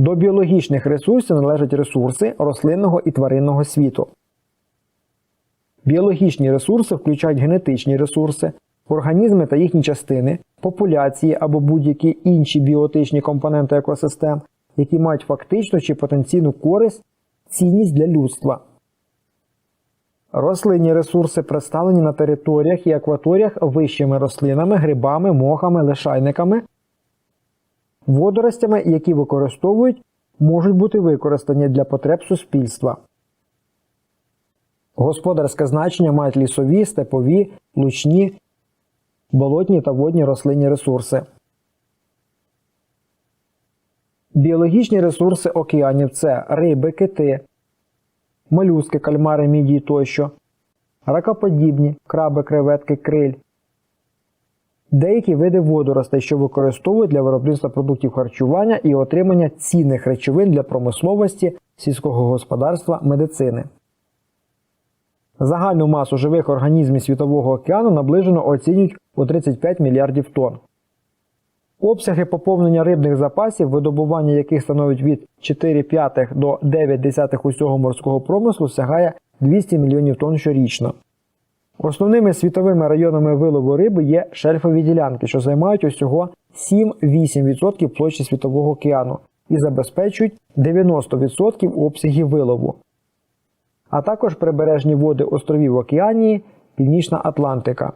До біологічних ресурсів належать ресурси рослинного і тваринного світу. Біологічні ресурси включають генетичні ресурси, організми та їхні частини, популяції або будь-які інші біотичні компоненти екосистем, які мають фактичну чи потенційну користь, цінність для людства. Рослинні ресурси представлені на територіях і акваторіях вищими рослинами, грибами, мохами, лишайниками, водоростями, які використовують, можуть бути використані для потреб суспільства. Господарське значення мають лісові, степові, лучні, болотні та водні рослинні ресурси. Біологічні ресурси океанів це риби, кити, молюски, кальмари, мідії тощо, ракоподібні, краби, креветки, криль, деякі види водоростей, що використовують для виробництва продуктів харчування і отримання цінних речовин для промисловості, сільського господарства, медицини. Загальну масу живих організмів Світового океану наближено оцінюють у 35 мільярдів тонн. Обсяги поповнення рибних запасів, видобування яких становить від 4,5 до 9 усього морського промислу, сягає 200 мільйонів тонн щорічно. Основними світовими районами вилову риби є шельфові ділянки, що займають усього 7-8% площі Світового океану і забезпечують 90% обсягів вилову, а також прибережні води островів Океанії, Північна Атлантика.